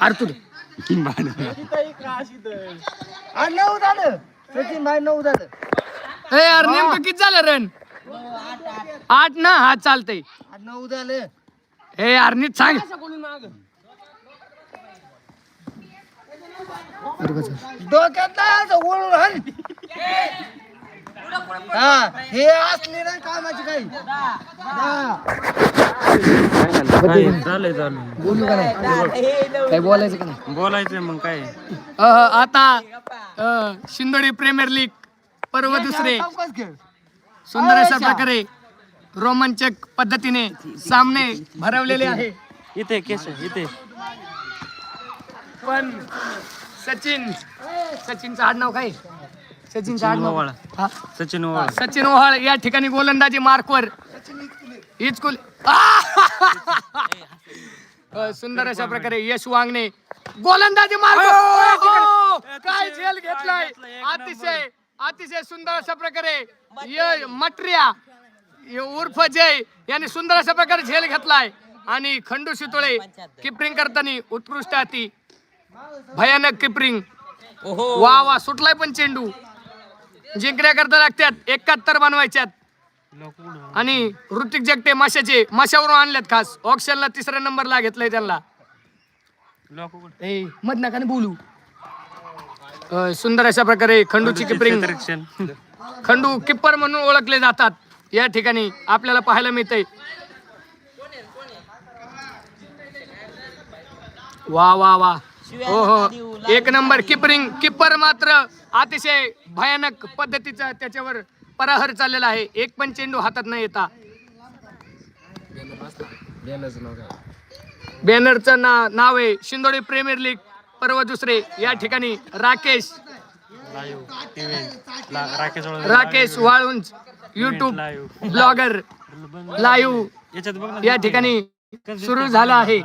अरे तू आणि नऊ झालं सचिन भाई नऊ झालं ए यार नेमकं किती झालं रन आठ ना? हा चालतंय. नऊ झालं हे यार नीट सांग. डोक्यात नाही असं ओळून हाण. हा हे असले नाही कामाची काही. झालंय चालू बोलू का नाही काय बोलायचं का नाही बोलायचं मग काय आता अ, शिंदोडी प्रीमियर लीग पर्व दुसरे खेळ. सुंदर अशा प्रकारे रोमांचक पद्धतीने सामने भरवलेले आहे इथे केश इथे पण सचिन सचिनचं आडनाव काय ओवाळ. हा? सचिन ओवाळ. सचिन ओहाळ या ठिकाणी गोलंदाजी मार्कवर. इचकुल अ, सुंदर अशा प्रकारे यश वांगणे. गोलंदाजी मार्क ओहो! काय झेल घेतलाय? अतिशय अतिशय सुंदर अशा प्रकारे. य- मट्रिया. य- उर्फ जय यांनी सुंदर अशा प्रकारे झेल घेतलाय. आणि खंडू शितोळे किपरिंग करताना उत्कृष्ट अति. भयानक किपरिंग. वा वा सुटलाय पण चेंडू. जिंकण्याकरता लागतात एकाहत्तर बनवायच्यात. आणि ऋतिक जगते माशाचे माशावरून आणल्यात खास. ऑक्शनला तिसऱ्या नंबरला घेतलंय त्यांना. लोक ए मध नका ना बोलू. सुंदर अशा प्रकारे खंडूची किपरिंग खंडू किप्पर म्हणून ओळखले जातात. या ठिकाणी आपल्याला पाहायला मिळतंय. वा वा वा. हो हो एक नंबर किपरिंग किप्पर मात्र अतिशय भयानक पद्धतीचा त्याच्यावर पराहर चाललेला आहे. एक पण चेंडू हातात न येता. बॅनरचं ना नाव आहे शिंदोडी प्रीमियर लीग पर्व दुसरे. या ठिकाणी Rakesh Rakesh Rakesh Walunj YouTube. Blogger live या ठिकाणी सुरू झाला आहे.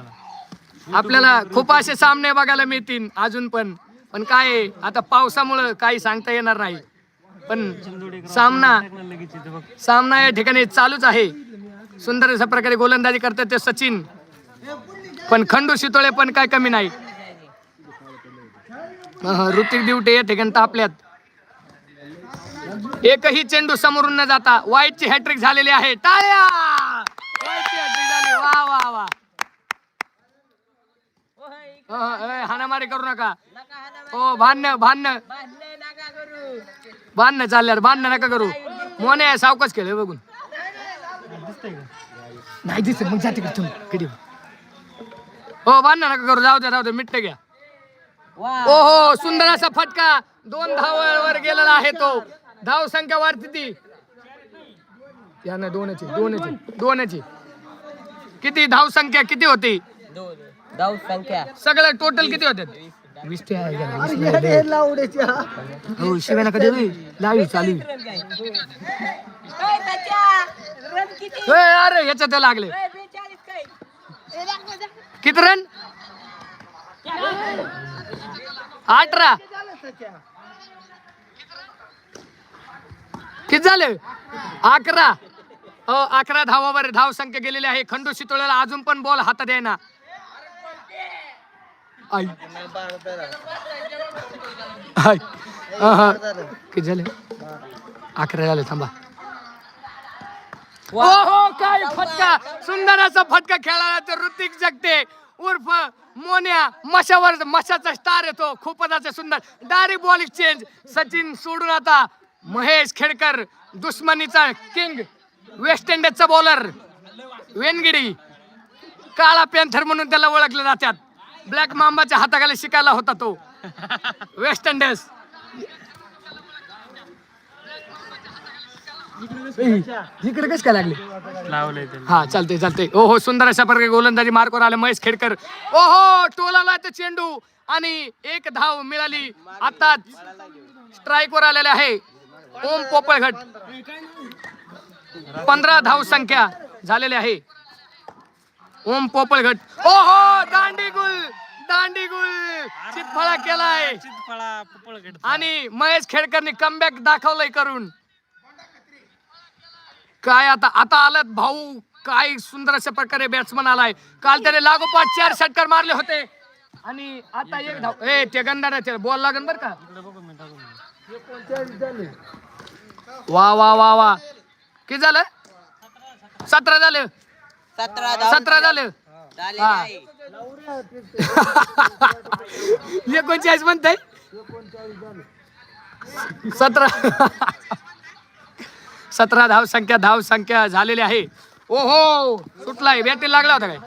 आपल्याला खूप असे सामने बघायला मिळतील अजून पण. पण काय आहे, आता पावसामुळं काही सांगता येणार नाही. पण सामना सामना या ठिकाणी चालूच आहे. सुंदर अशा प्रकारे गोलंदाजी करतात ते सचिन. पण खंडू शितोळे पण काय कमी नाही. ऋतिक दिवटे या ठिकाणी तापल्यात. एकही चेंडू समोरून न जाता वाईटची हॅट्रिक झालेली आहे. टाळ्या वाईटची हॅट्रिक झाली वा वा वा हाणामारी करू नका. हो भांडण भांडण. भांडणं चालल्यावर भांडणं नका करू. मोने सावकाश खेळ हे बघून. नाही दिसत मग जाते तुम्ही कधी हो भांडणं नका करू जाऊ दे जाऊ दे मिट्ट घ्या. ओहो सुंदर असा फटका. दोन धावावर गेलेला आहे तो. धाव संख्या वाढती ती. यानं दोनची दोनची दोनची किती धाव संख्या किती होती? धाव संख्या. सगळं टोटल किती होते वीस ते. हे कधी लावी चालू अरे लागले. किती रन अठरा. किती झाले? अकरा. अकरा धावावर धाव संख्या गेलेली आहे. खंडू शितोळ्याला अजून पण बॉल हातात आहे आई. आई. किती झाले? अकरा झाले थांबा. ओहो काय फटका. सुंदर असा फटका खेळाला तर ऋतिक जगते. उर्फ मोन्या मशावर मशाचा स्टार येतो. खूपच असं सुंदर. डायरेक्ट बॉल एक्सचेंज सचिन सोडून आता महेश खेडकर दुश्मनीचा किंग वेस्ट इंडिजचा बॉलर वेनगिडी. काळा पॅन्थर म्हणून त्याला ओळखले जातात. ब्लॅक मांबाच्या हाताखाली शिकायला होता तो. वेस्ट इंडिज इकडे कस काय लागले? लावलंय त्याला हा चालते चालते ओ हो सुंदर अशा प्रकारे गोलंदाजी मार्कवर आले महेश खेडकर. ओहो टोलाला ते चेंडू. आणि एक धाव मिळाली. आताच स्ट्राईक वर आलेले आहे. ओम पोपळघट पंधरा धाव संख्या झालेली आहे. ओम पोपळघट ओहो दांडीगुल दांडीगुल. चितफळा केलाय. चितफळा आणि महेश खेडकरनी कमबॅक दाखवलंय करून. काय आता आता आलात भाऊ. काय सुंदर अशा प्रकारे बॅट्समन आलाय. काल त्याने लागोपाठ चार षटकार मारले होते. आणि आता एक धाव ए ते गंधाराचे बॉल लागन बर का. वा वा वा वा. किती झालं? सतरा झालं सतरा धाव सतरा झालं. झाले हा. नाही. एकोणचाळीस म्हणताय? सतरा. सतरा धाव संख्या धाव संख्या झालेली आहे. ओ हो सुटलाय. बॅटी लागला होता काय?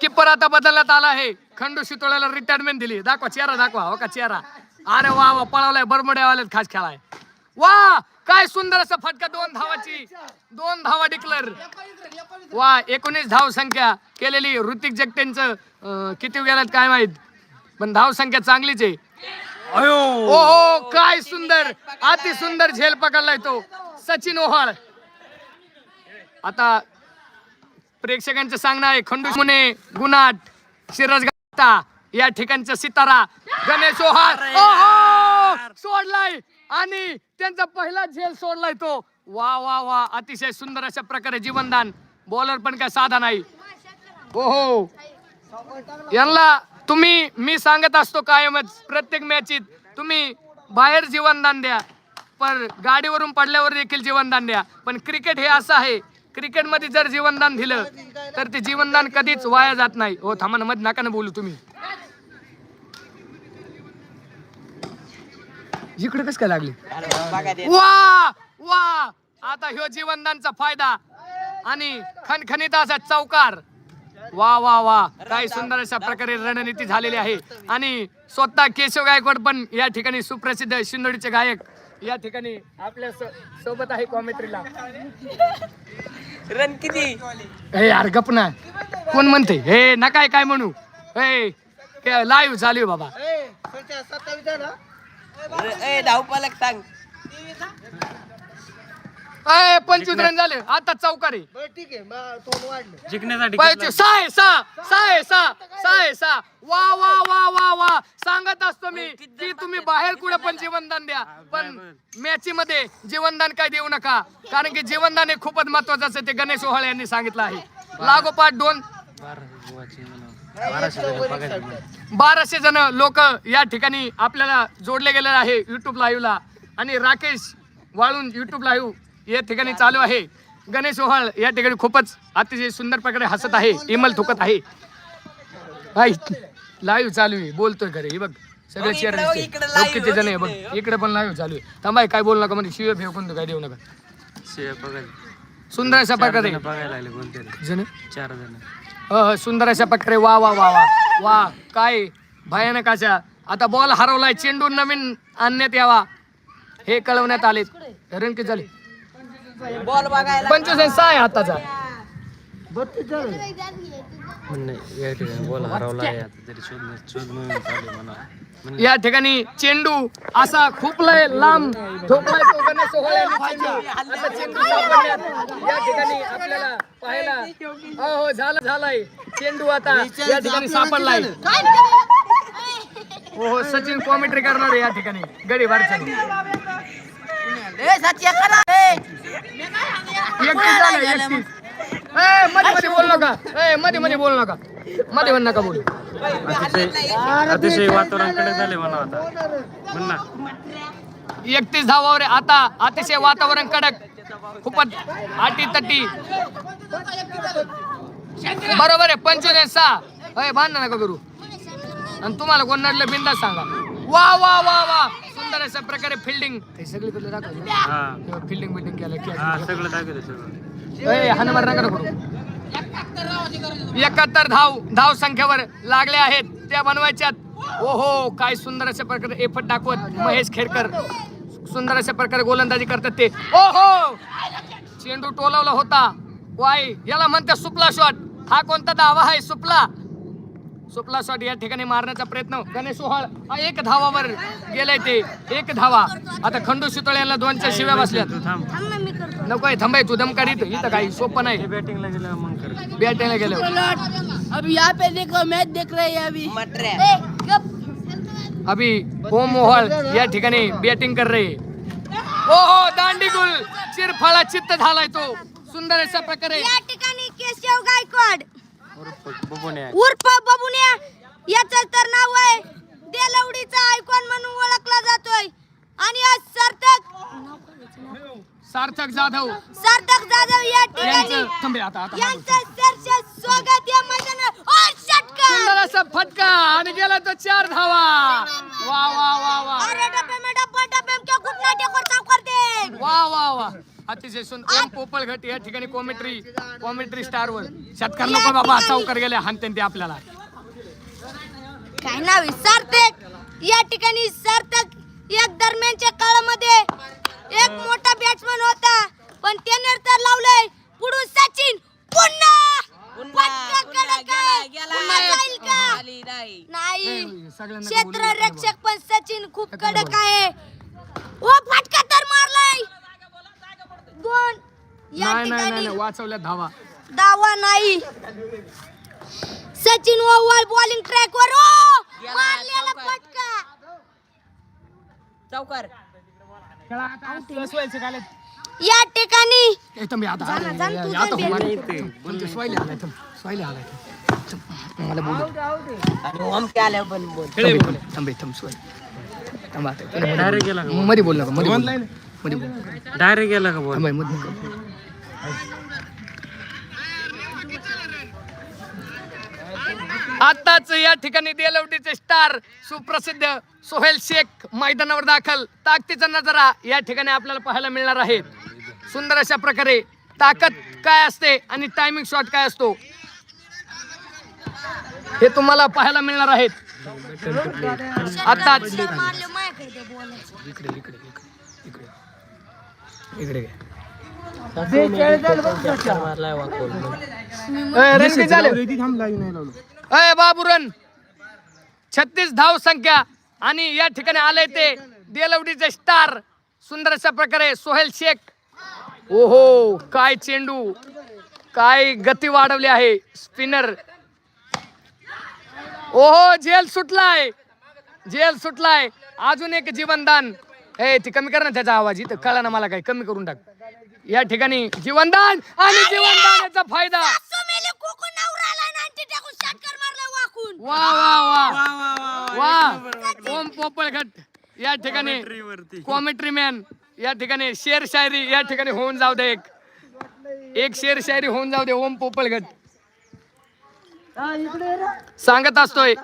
किप्पर आता बदलण्यात आला आहे. खंडू शितोळ्याला रिटायरमेंट दिली. दाखवा चेहरा दाखवा. हो का चेहरा? अरे वा वा पळवलाय. बरमड्यावाल्यात खास खेळाय. वा! काय सुंदर असं फटका दोन धावाची. दोन धावा डिक्लेअर वा एकोणीस धाव संख्या केलेली ऋतिक जगतेंचं. अं, किती गेल्यात काय माहीत? पण धाव संख्या चांगलीच आहे. अयो. ओहो काय सुंदर. अति सुंदर झेल पकडलाय तो. सचिन ओहाळ. आता प्रेक्षकांचं सांगणं आहे खंडू मुने गुनाट शिरज या ठिकाणचा सितारा गणेश ओहाळ. ओहो सोडलाय. आणि त्यांचा पहिला झेल सोडलाय तो. वा वा वा. अतिशय सुंदर अशा प्रकारे जीवनदान. बॉलर पण काय साधा नाही. ओहो यांना तुम्ही मी सांगत असतो कायमच प्रत्येक मॅचीत तुम्ही बाहेर जीवनदान द्या. पण गाडीवरून पडल्यावर देखील जीवनदान द्या. पण क्रिकेट हे असं आहे क्रिकेटमध्ये जर जीवनदान दिलं तर ते जीवनदान कधीच वाया जात नाही. हो थांबा मध नका ना बोलू तुम्ही. इकडे कस काय लागली. वा वा. आता ह्यो जीवनदानचा फायदा. आणि खणखणीत असा चौकार. वा वा वा. काय सुंदर अशा प्रकारे रणनीती झालेली आहे. आणि स्वतः केशव गायकवाड पण या ठिकाणी सुप्रसिद्ध शिंदोडीचे गायक. या ठिकाणी आपल्या सो- सोबत आहे कॉमेंट्रीला. रन किती? हे यार गपना कोण म्हणते हे नकाय काय म्हणू? हे लाईव्ह चालू आहे बाबा ए, सांग पंचवीस रन झाले आता चौकार आहे बरं ठीक आहे मग तोंड वाढलं जिंकण्यासाठी सहा आहे, सहा सहा आहे, सहा सहा आहे, सहा वा वा वा वा वा सांगत असतो मी की तुम्ही बाहेर कुठे पण जीवनदान द्या पण मॅची मध्ये जीवनदान काय देऊ नका कारण की जीवनदान हे खूपच महत्वाचं असं ते गणेश ओहाळे यांनी सांगितलं आहे लागोपाठ दोन. बाराशे जण लोक या ठिकाणी आपल्याला जोडले गेलेले आहे युट्यूब लाईव्हला आणि राकेश वाळून युट्यूब लाईव्ह या ठिकाणी चालू आहे. गणेश ओहाळ या ठिकाणी खूपच अतिशय सुंदर प्रकारे हसत आहे इमल थुकत आहे. लाईव्ह चालू आहे. बोलतोय घरी हे बघ सगळे चेअर किती जण आहे बघ. इकडे. पण लाईव्ह चालू आहे. थांबाय काय बोलू नका म्हणजे शिव फेकून काय देऊ नका. सुंदर अशा प्रकारे जण? चार जण. सुंदर अशा प्रकारे वा वा वा वा. वा काय भयानक अशा. आता बॉल हरवलाय चेंडू नवीन आणण्यात यावा. हे कळवण्यात आले रन किती झाले? बॉल बघायला. पंचवीस आणि सहा आहे हाताचा बत्तीस झाले. या ठिकाणी बोल हरवला आहे आता तरी शोध शोध मोहीम चालू आहे म्हणा. या ठिकाणी चेंडू असा खूप लय लांब ठोकलाय तो गणेश ओहाळ्यांनी चेंडू. आता चेंडू सापडण्यात या ठिकाणी आपल्याला पाहायला हो हो झालं झालाय. चेंडू आता या ठिकाणी सापडलाय. हो हो सचिन कॉमेंट्री करणार आहे या ठिकाणी. गडी भारत एकतीस झालं एकतीस मध्ये मध्ये बोल नका. ए मध्ये मध्ये बोल नका. मध्ये म्हण नका बोलू. अतिशय अतिशय वातावरण कडक झाले म्हणा आता. म्हण ना. एकतीस धावावर आहे. आता अतिशय वातावरण कडक. खूपच आटी तटी बरोबर आहे. पंचवीस सहा. अय भांडण नका करू. आणि तुम्हाला कोण नडलं बिंदास सांगा. वा वा वा वा. सुंदर अशा प्रकारे फिल्डिंग ते सगळीकडे दाखव. हा. फिल्डिंग बिल्डिंग केलं हा सगळं दाखवलं सगळं. हनुमान रंगड करू एकाहत्तर धाव धाव संख्येवर लागले आहेत. त्या बनवायच्यात. ओहो काय सुंदर अशा प्रकारे एफट दाखवत महेश खेडकर सुंदर अशा प्रकारे गोलंदाजी करतात ते. ओहो! चेंडू टोलवला होता. वाय याला म्हणते सुपला शॉट हा कोणता धावा आहे? सुपला. सुपला शॉट या ठिकाणी मारण्याचा प्रयत्न. गणेश ओहाळ हा एक धावावर गेलाय ते. एक धावा. आता खंडू सुतळे यांना दोनच्या शिव्या बसल्यात. नको आहे थांबाय तू दम काढित इथं. काही सोपं नाही. हे बॅटिंगला गेलं मग कर. बॅटिंगला गेलो अभी यहाँ पे देखो मैच देख रहे हैं अभी. मटऱ्या अभी ओम मोहळ या ठिकाणी बॅटिंग कर रहे. ओहो दांडीगुल. चिरफळा चित्त झालाय तो. सुंदर अशा प्रकारे. या ठिकाणी केशव गायकवाड. उर्फ बबुन्या याच तर नाव आहे देलवडीचा आयकॉन म्हणून ओळखला जातोय. आणि आज सार्थक सार्थक जाधव. सार्थक जाधव या ठिकाणी यांचं सरस स्वागत या मैदानात षटकार! असं फटका आणि गेला तर चार धावा. वा वा वा वा. अरे डबे में डब्बा डबे क्या घुटना टेकवर साफ करते वा वा वा. अतिशय सुंदर ओम पोपळघट या ठिकाणी कॉमेंट्री कॉमेंट्री स्टार वर. शेतकरी नको बाबा चौकर गेले हानते आपल्याला. काय नाव आहे? सार्थक या ठिकाणी सार्थक एक दरम्यानच्या काळामध्ये एक मोठा बॅट्समन होता पण त्याने तर लावलंय पुढून सचिन. पुन्हा! नाही. क्षेत्र रक्षक पण सचिन खूप कडक आहे. ओ फटका तर मारलाय. दोन या नाही नाही नाही ठिकाणी नाही, वाचवल्या धावा दावा नाही सचिन ओव्हर बॉलिंग ट्रॅक वर ओ गेला, मारलेला चौकार. फटका चौकार या ठिकाणी ए, थांबे, आता जा ना, जा ना, तू आता जा हो, ना. मला- पण ते स्वाईले आलाय थांब, स्वाईले आलाय थांब. मला बोलू आणि ओम के आल्या पण बोल थांबे, थांबे, थांबे थांब स्वाई थांब आता. मध्ये डायरेक्ट गेला का मध्ये बोल नका मध्ये डायरेक्ट गेला का बॉल. आताच या ठिकाणी देलवडीचे स्टार सुप्रसिद्ध सोहेल शेख मैदानावर दाखल. ताकदीचा नजारा या ठिकाणी आपल्याला पाहायला मिळणार आहे. सुंदर अशा प्रकारे ताकद काय असते आणि टायमिंग शॉट काय असतो? हे तुम्हाला पाहायला मिळणार आहेत. आताच मारले माझ्याकडे ते बोलायचं इकडे इकडे इकडे इकडे मारलाय अय बाबुरन. छत्तीस धाव संख्या. आणि या ठिकाणी आले ते देलवडीचे स्टार. सुंदर अशा प्रकारे सोहेल शेख. ओहो काय चेंडू. काय गती वाढवली आहे स्पिनर. ओहो झेल सुटलाय. झेल सुटलाय. अजून एक जीवनदान. ए ती कमी कर ना त्याचा आवाज इथं. कळा ना मला काय कमी करून टाक. या ठिकाणी जीवनदान आणि जीवनदानाचा फायदा. वा वा वा. वा ओम पोपळघट या ठिकाणी कॉमेंट्री मॅन या ठिकाणी शेर शायरी या ठिकाणी होऊन जाऊ दे एक. एक शेर शायरी होऊन जाऊ दे ओम पोपळघट सांगत असतोय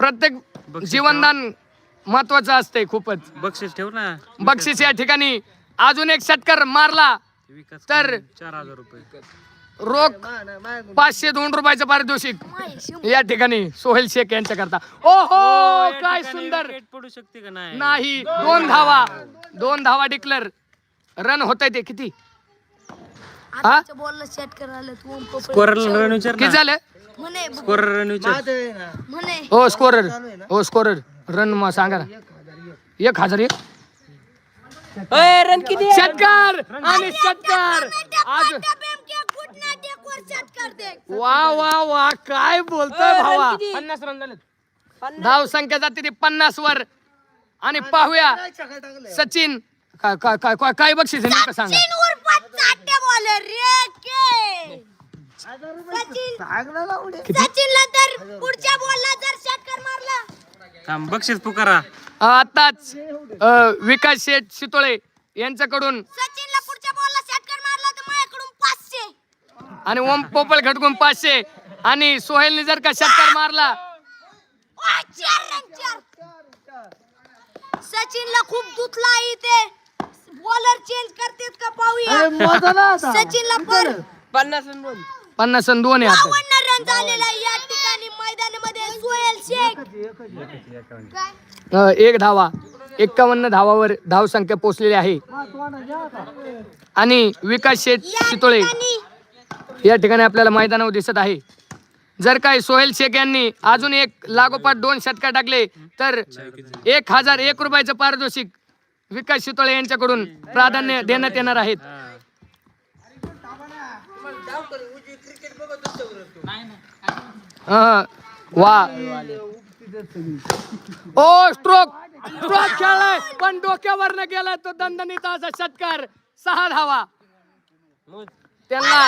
प्रत्येक जीवनदान महत्वाचं असते खूपच. बक्षीस ठेव ना. बक्षीस या ठिकाणी. अजून एक षटकार मारला. विकास तर चार हजार रुपये. रोख पाचशे दोन रुपयाचं पारितोषिक या ठिकाणी सोहेल शेख यांच्या करता ओहो काय सुंदर. पडू शकते का नाही? नाही दोन धावा. दोन धावा डिक्लेअर. रन होत ते किती? हा? बॉलला तू ओम रन विचार किती झालं? म्हणे रन विचार. म्हणे. हो स्कोरर हो स्कोरर रन मग सांगा ना. एक हजार एक. अय, रन किती आहे? षटकार आणि षटकार आज वा वा वा काय बोलतोय भावा. पन्नास रन झाले धाव संख्या जाते ती पन्नास वर. आणि पाहूया. सचिन काय काय काय काय काय बक्षीस आहे नेमकं सांगा. बॉलर रे के! सचिन सचिनला तर पुढच्या बॉलला जर षटकार मारला. थांब बक्षीस पुकारा. आताच अ, विकास शेठ शितोळे यांच्याकडून सचिनला पुढच्या बॉलला षटकार मारला तर माझ्याकडून पाचशे. आणि ओम पोपळ घटकून पाचशे. आणि सोहेलने जर का षटकार मारला. ओ, चार रन चार. सचिनला खूप दुखला इथे. बॉलर चेंज करतेत का पाहूया. सचिनला पर पन्नास रन बोल. पन्नास आणि दोन आहे आता. बावन्न रन झालेला आहे या ठिकाणी मैदानामध्ये. सोहेल शेख. काय अ, एक धावा. एक्कावन्न धावावर धाव संख्या पोहोचलेली आहे. आणि विकास शेठ या शितोळे ठिकाणी. या ठिकाणी आपल्याला मैदानावर दिसत आहे. जर काय सोहेल शेख यांनी अजून एक लागोपाठ दोन षटकार टाकले तर एक हजार एक रुपयाचं पारितोषिक विकास शितोळे यांच्याकडून प्राधान्य देण्यात येणार आहेत वा. ओ स्ट्रोक स्ट्रोक खेळलाय पण डोक्यावर न गेला तो दणदणीचा असा षटकार. सहा धावा. त्यांना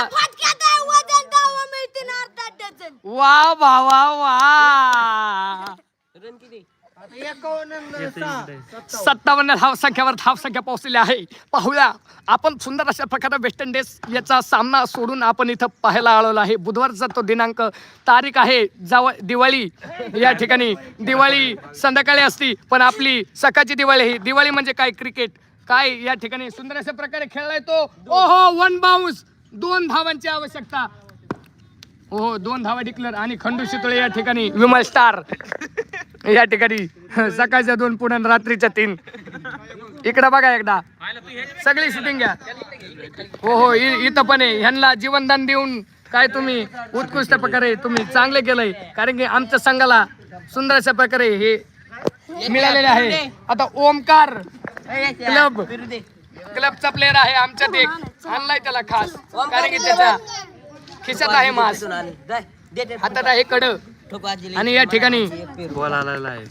वा वा वा वा. रन किती? एकावन्न सहा. सत्तावन्न. धावसंख्यावर धावसंख्या पोहोचलेली आहे. पाहूया. आपण सुंदर अशा प्रकारे वेस्ट इंडिज याचा सामना सोडून आपण इथं पाहायला आलेलो आहे. बुधवारचा तो दिनांक तारीख आहे. जाव दिवाळी. या ठिकाणी दिवाळी संध्याकाळी असती पण आपली सकाळची दिवाळी ही दिवाळी म्हणजे काय? क्रिकेट. काय? या ठिकाणी सुंदर अशा प्रकारे खेळलाय तो. ओहो वन बाउन्स दोन धावांची आवश्यकता. हो दोन धावा डिक्लेअर आणि खंडू शितळे या ठिकाणी विमल स्टार या ठिकाणी सकाळच्या दोन पुढे रात्रीच्या तीन. इकडं बघा एकदा. सगळी शूटिंग घ्या. हो हो इ- इथं पण आहे. ह्यांना जीवनदान देऊन काय तुम्ही उत्कृष्ट प्रकारे तुम्ही चांगले केलंय. कारण की आमच्या संघाला सुंदर अशा प्रकारे हे मिळालेले आहे. आता ओमकार क्लब. क्लबचा प्लेअर आहे आमच्यात एक. आणलाय त्याला खास. कारण की त्याच्या खिशात आहे मास. हातात आहे कड. आणि या ठिकाणी बॉल आलेला आहे.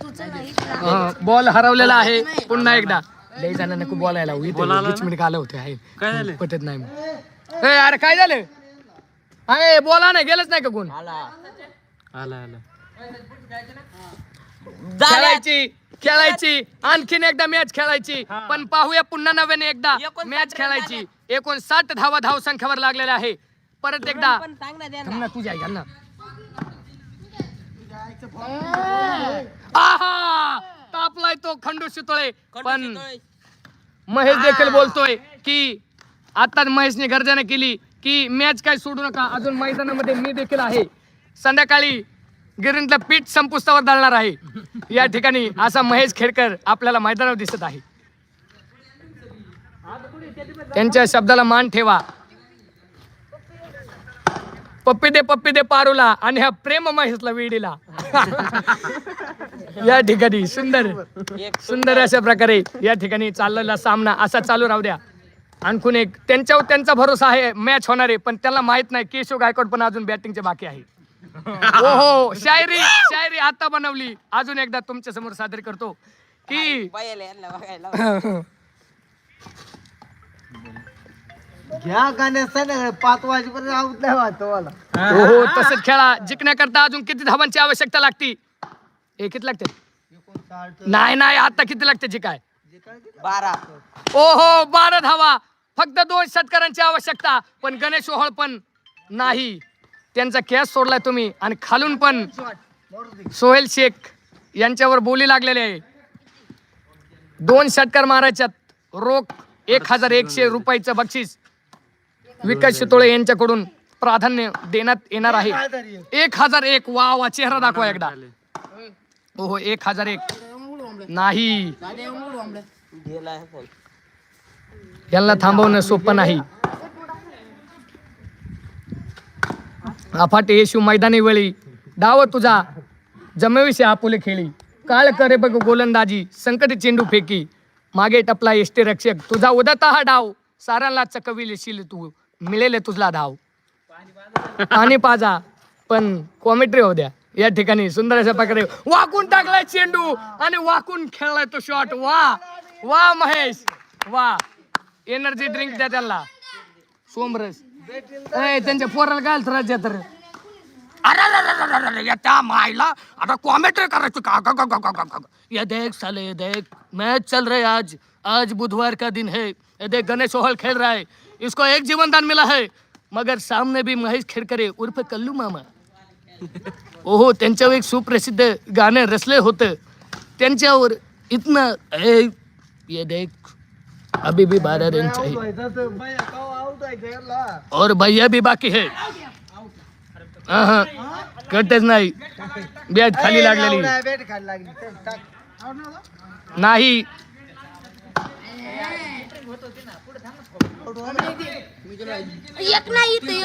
बॉल हरवलेला आहे. पुन्हा एकदा. लई जणांना खूप बोलायला वीस मिनिट आलं होते आहे. काय झालं? पटत नाही. अरे काय झालं? अरे बोला नाही गेलंच नाही का कोण? आला. आला खेळायची खेळायची. आणखीन एकदा मॅच खेळायची. पण पाहूया पुन्हा नव्याने एकदा मॅच खेळायची. एकोणसाठ धावा धाव संख्यावर लागलेल्या आहे. परत एकदा. तुझ्या घ्या ना. आहा! तापलाय तो खंडू शितोळे. पण महेश देखील बोलतोय की आता महेशने गर्जना केली की मॅच काय सोडू नका. अजून मैदानामध्ये मी देखील आहे. संध्याकाळी गिरींतलं पीठ संपुष्टावर दालणार आहे. या ठिकाणी असा महेश खेडकर आपल्याला मैदानावर दिसत आहे. त्यांच्या शब्दाला मान ठेवा. पप्पी दे पप्पी दे पारूला आणि ह्या प्रेम महेशला वेडीला. या ठिकाणी सुंदर सुंदर अशा प्रकारे या ठिकाणी चाललेला सामना असा चालू राहू द्या. आणखून एक त्यांच्यावर त्यांचा भरोसा आहे मॅच होणार आहे पण त्याला माहीत नाही केशव गायकवाड पण अजून बॅटिंगचे बाकी आहे. हो हो शायरी शायरी आता बनवली. अजून एकदा तुमच्यासमोर सादर करतो की घ्या गाण्यात संध्याकाळी पाच वाजेपर्यंत आऊत नाही वाटतं मला. हो हो तसंच खेळा. जिंकण्याकरता अजून किती धावांची आवश्यकता लागती? हे किती लागते? नाही नाही आता किती लागते जी काय? बारा. ओहो बारा धावा. फक्त दोन षटकारांची आवश्यकता पण गणेश ओहळ पण नाही. त्यांचा कॅच सोडलाय तुम्ही आणि खालून पण सोहेल शेख यांच्यावर बोली लागलेली आहे. दोन षटकार मारायच्यात. रोख एक हजार एकशे रुपयाचं बक्षीस. विकास शितोळे यांच्याकडून प्राधान्य देण्यात येणार आहे. एक हजार एक. वा वा चेहरा दाखवा एकदा. ओहो एक हजार एक. नाही. यांना थांबवणं सोपं नाही. अफाट येशू मैदानी वेळी. डाव तुझा. जमेविषयी आपुले खेळी. काळ करे बघ गोलंदाजी. संकट चेंडू फेकी. मागे टपला एष्टे रक्षक. तुझा उदता हा डाव. सारांना चकविलेशील तू. मिळेल तुझला धाव. पाणी पाजा. पण कॉमेंट्री हो द्या. या ठिकाणी सुंदर अशा प्रकारे वाकून टाकलाय चेंडू आणि वाकून खेळलाय तो शॉट वा. वा महेश. वा. एनर्जी ड्रिंक द्या त्यांना. सोमरस. त्यांच्या पोराला काय त्रास द्या तर? अरे या त्या मायला आता कॉमेंट्री करायचं का? का, का, का, का, का, का. ये देख साले ये देख. मैच चल रहे आज. आज बुधवार का दिन है. ये देख गणेश ओहल खेल रहा है. इसको एक जीवन दान मिला है। मगर सामने भी महेश खेडकरे उर्फ कल्लू मामा। ओहो त्यांच्यावर एक सुप्रसिद्ध गाणं रचले होतं। त्यांच्यावर इतना ए, ये देख अभी भी बारह रन चाहिए। और भैया भी बाकी है। कटच नाही। बॅट खाली लागलेली. नाही। एक नाही इथं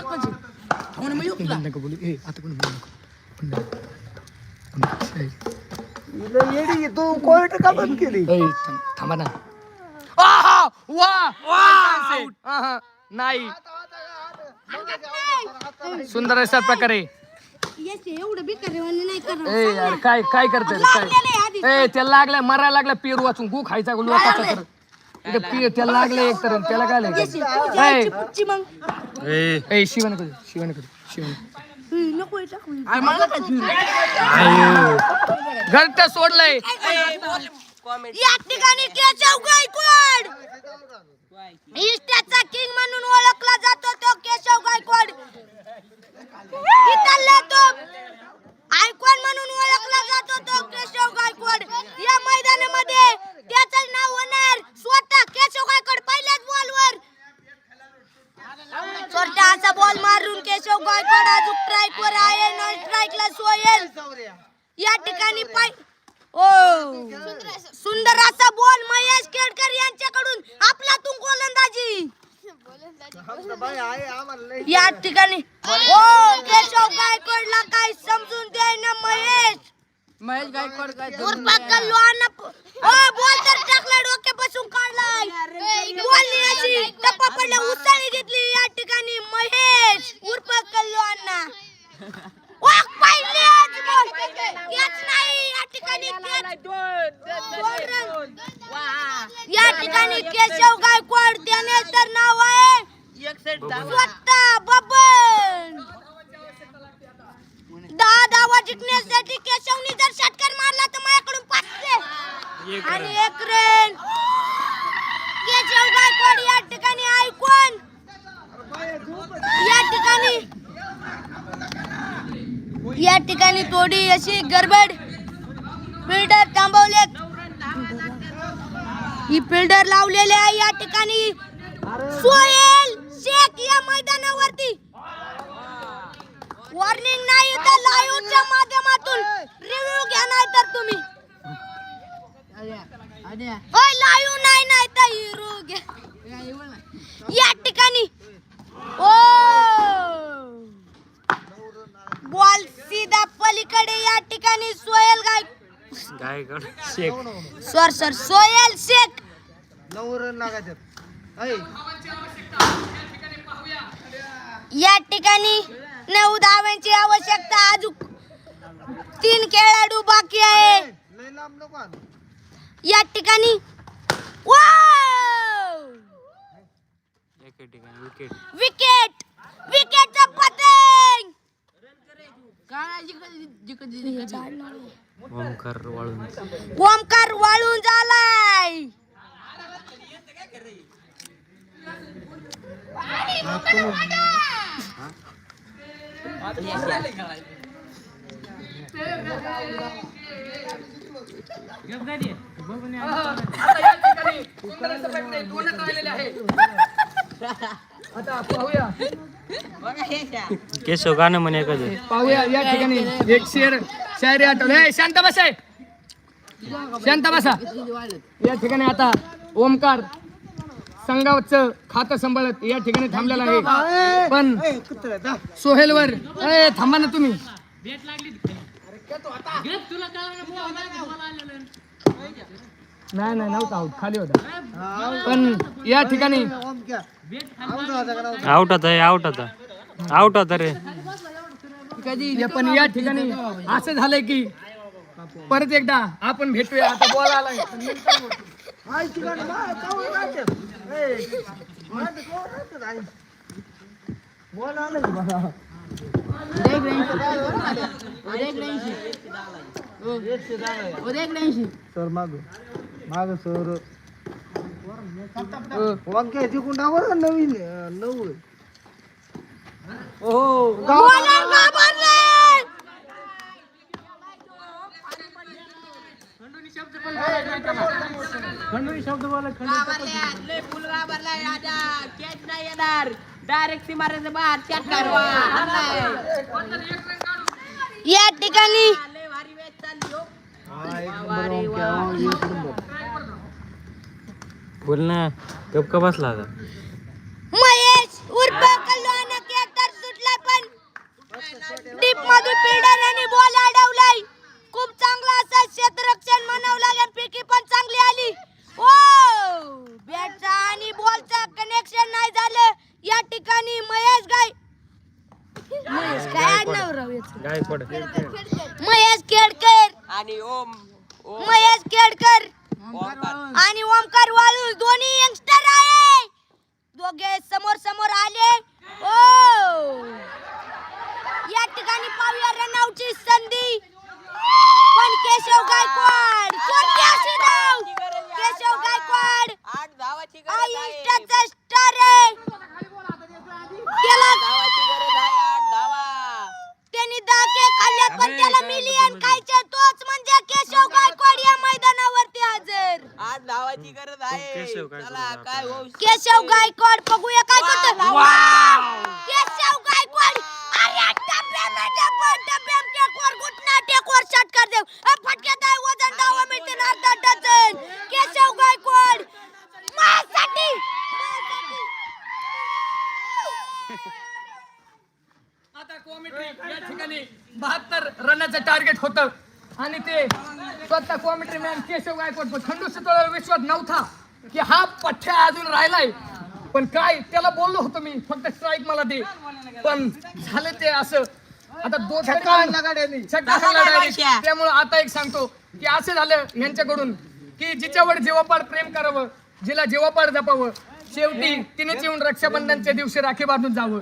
तू कोर्ट का बंद केली थांब- ना. वा! सुंदर अशा प्रकारे. काय काय करते त्याला लागलाय मरायला लागला पेरू वाचून गु खायचा लोकांचा इथं पे- त्याला लागले एक तर त्याला काय? लागलं आईची पुच्ची मग. ए. ए शिवण करू शिवण करू शिवण हम्म, नको टाकू. घरट सोडलंय. या ठिकाणी केशव गायकवाड. इष्टाचा किंग म्हणून ओळखला जातो तो केशव गायकवाड. इथला तो आयकॉन म्हणून ओळखला जातो तो केशव गायकवाड. या मैदानामध्ये त्याचं नाव होणार स्वतः केशव गायकवाड पहिल्याच बॉलवर छोटा असा बॉल मारून केशव गायकवाड अजून स्ट्राईकवर आहे नॉन स्ट्राईकला सोयल. या ठिकाणी पाय ओ सुंदर असा बॉल महेश केडकर यांच्याकडून आपलातून गोलंदाजी. या ठिकाणी. ओ केशव गायकवाडला काही समजून दे ना महेश? महेश गायकवाड काय उर्फा कल्लवाना ओ बॉल तर टाकला डोक्यापासून काढलाय. बॉल अशी टप्पा पडल्या उचलली घेतली या ठिकाणी महेश. उर्फा कल्लवाना वाक बॉल याच नाही या ठिकाणी. या ठिकाणी केशव गायकवाड तर नाव आहे स्वतः बबन. दहा धावा जिंकण्यासाठी केशवनी जर षटकार मारला तर माझ्याकडून पाचशे. आणि एक रन. केशव गायकवाड या ठिकाणी ऐकून या ठिकाणी या ठिकाणी थोडी अशी गडबड. फिल्डर थांबवले ही फिल्डर लावलेले आहे या ठिकाणी. सोहेल शेख या मैदानावरती. वॉर्निंग नाही तर लाईव्हच्या माध्यमातून. रिव्ह्यू घ्या नाही तर तुम्ही. होय लाईव्ह नाही नाही तर हिरो घ्या. या ठिकाणी. ओ! बॉल सीधा पलीकडे या ठिकाणी सोहेल गाय गायकड Shaikh. Sir sir Sohail Shaikh. नऊ रन लागायच्यात ऐ. या ठिकाणी नऊ धाव्यांची आवश्यकता. अजून तीन खेळाडू बाकी आहे. लय लांब नको आणू. या ठिकाणी! एके ठिकाणी विकेट विकेट विकेटचा पतंग ओमकार वाळून. ओमकार वाळून झालाय. आता पाहूया केशव गाणं म्हणे एखादं. पाहूया या ठिकाणी एक शेर शायरी आठवलं. शांत बसा शांत बसा. या ठिकाणी आता ओमकार संघाचं खातं सांभाळत या ठिकाणी थांबलेला आहे. पण. सोहेलवर ए थांबा ना तुम्ही. नाही नाही नव्हता आऊट खाली होता पण या ठिकाणी? आऊट होता? आउट आता आउट आता आउट आता रे या- पण या ठिकाणी असं झालंय की परत एकदा आपण भेटूया आता बोला आलाय आई, ठिकाणी मा- कावळं राहतात. ऐ, माझं कावळं राहतात, आई. बोल आलं की मला. सर माग माग सर वाक्य तिकून टावर नवीन अं, नऊ आहे. बॉलर घाबरले डायरेक्ट ती मारायचं बाहेर चॅट करवा. या ठिकाणी. भारी मॅच चालली हो हा, एक नंबर वाक्य, हा, एक नंबर. बोल ना गप का बसला आता? महेश उर्फ कल्लोना तर सुटला पण डीप मधून फिल्डरने बॉल अडवलाय. खूप चांगला असा क्षेत्ररक्षण म्हणावं लागेल पिकी पण चांगली आली. ओ बॅटचा आणि बॉलचा कनेक्शन नाही झालं. या ठिकाणी महेश गाय. महेश काय आडनाव राव याचं? गायकवाड. महेश केडकर आणि ओम ओम. महेश केडकर. आणि ओमकार वाळू दोन्ही यंगस्टर आहे. दोघे समोर समोर आले. ओ! या ठिकाणी पाहूया रनआउटची संधी. पण केशव काय होऊ केशव गायकवाड बघूया काय करतो केशव गायकवाड अरे डब्यामध्ये डब्बा डब्याम टेकवर घुटना टेकवर शॉट कर देव अ, फटक्यात आहे वजन डावा मिळते ना अर्धा डझन केशव गायकवाड माझ्यासाठी आता कॉमेंट्री या ठिकाणी बहात्तर रनाचं टार्गेट होतं आणि ते स्वतः कॉमेंट्री मॅन केशव गायकवाड पण खंडू सुतळावर विश्वास नव्हता की हा अजून राहिलाय. पण काय त्याला बोललो होतो मी फक्त स्ट्राईक मला दे. पण झालं ते असं. आता दोन. त्यामुळे आता एक सांगतो की असं झालं यांच्याकडून की जिच्यावर जीवापाड प्रेम करावं जिला जीवापाड जपावं शेवटी तिनेच येऊन रक्षाबंधनच्या दिवशी राखी बांधून जावं.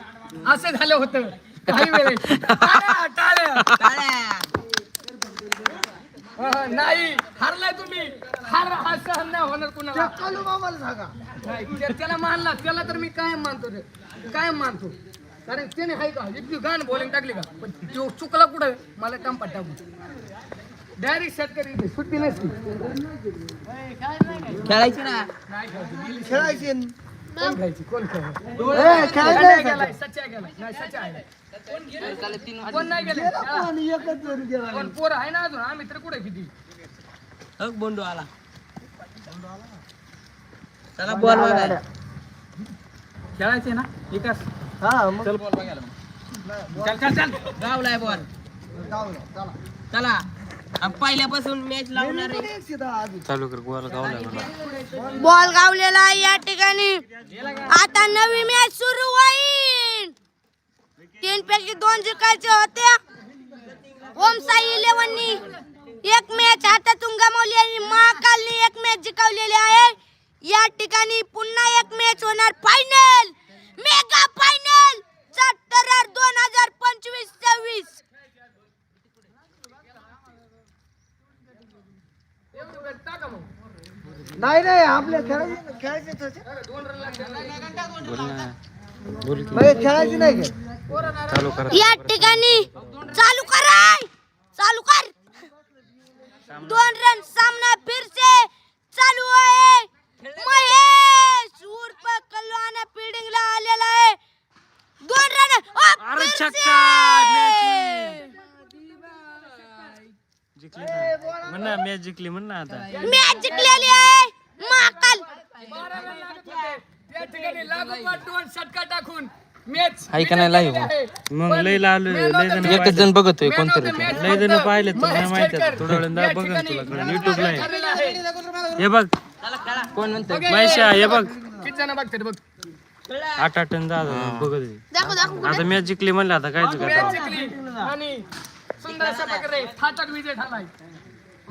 असं झालं होतं. काही वेळेस नाही हारलाय तुम्ही. हार हा सहन नाही होणार कुणाला. कालू मामाला सांगा. नाही, त्या- त्याला मानला त्याला तर मी कायम मानतो रे. कायम मानतो. कारण त्याने हाय का? इतकी गाण बॉलिंग टाकली का? पण तो चुकला कुठं? मला टंपात टाकू डायरेक्ट शेतकरी इथे, सुट्टी नसती. खेळायची ना? नाही खेळायची, गेली. खेळायची. कोण खायची कोण खेळ ए, खेळायचं. नाही आहे का? गेलाय सच्चा गेलाय नाही सच्चा आहे. कोण नाही गेले एकच जण गेला पण आहे ना अजून आम्ही तर कुठे किती बोंडू आला चला बॉल बघायला खेळायचे ना विकास हा मग चल चल चल गावलाय बॉल जाऊ ना, चला. चला पहिल्यापासून मॅच लावणार आहे एक सीधा आधी. चालू कर बॉल गावलेला आहे या ठिकाणी आता नवी मॅच सुरू होईल तीन पैकी दोन जिंकायचे होते. ओम साई इलेव्हननी एक मॅच हातातून गमावली आणि महाकालनी एक मॅच जिंकवलेली आहे. या ठिकाणी पुन्हा एक मॅच होणार फायनल मेगा फायनल चट्टरार दोन हजार पंचवीस सव्वीस नाही नाही आपल्या खेळायचे खेळायचे तसे बोल ना. बोल की मग खेळायची नाही का? चालू करा. या ठिकाणी चालू कराय चालू कर. दोन रन सामना फिर से चालू आहे. महेश उर्फ कलवाना फिल्डिंगला आलेला आहे. दोन रन अरे छक्का जिंकली म्हण मॅच जिंकली म्हण ना आता. मॅच जिंकलेली आहे. महाकाल. बारा रन लागत होते. त्या ठिकाणी लागोपाठ दोन षटका टाकून. आहे का नाही live? मग लय लावलं लय जण एकच जण बघतोय कोणतरी लय जण पाहिले तुला माहिती आहे थोड्या वेळ बघ तुला युट्यूबला आहे. हे बघ. कोण म्हणते महेशा हे बघ. किती जण बघतात बघ. आठ आठ टन दादा बघत आहे. दाखव दाखव आता मॅच जिंकली म्हणलं आता काय मॅच चुका जिंकली. आणि सुंदर अशा प्रकारे थाटात विजय झालाय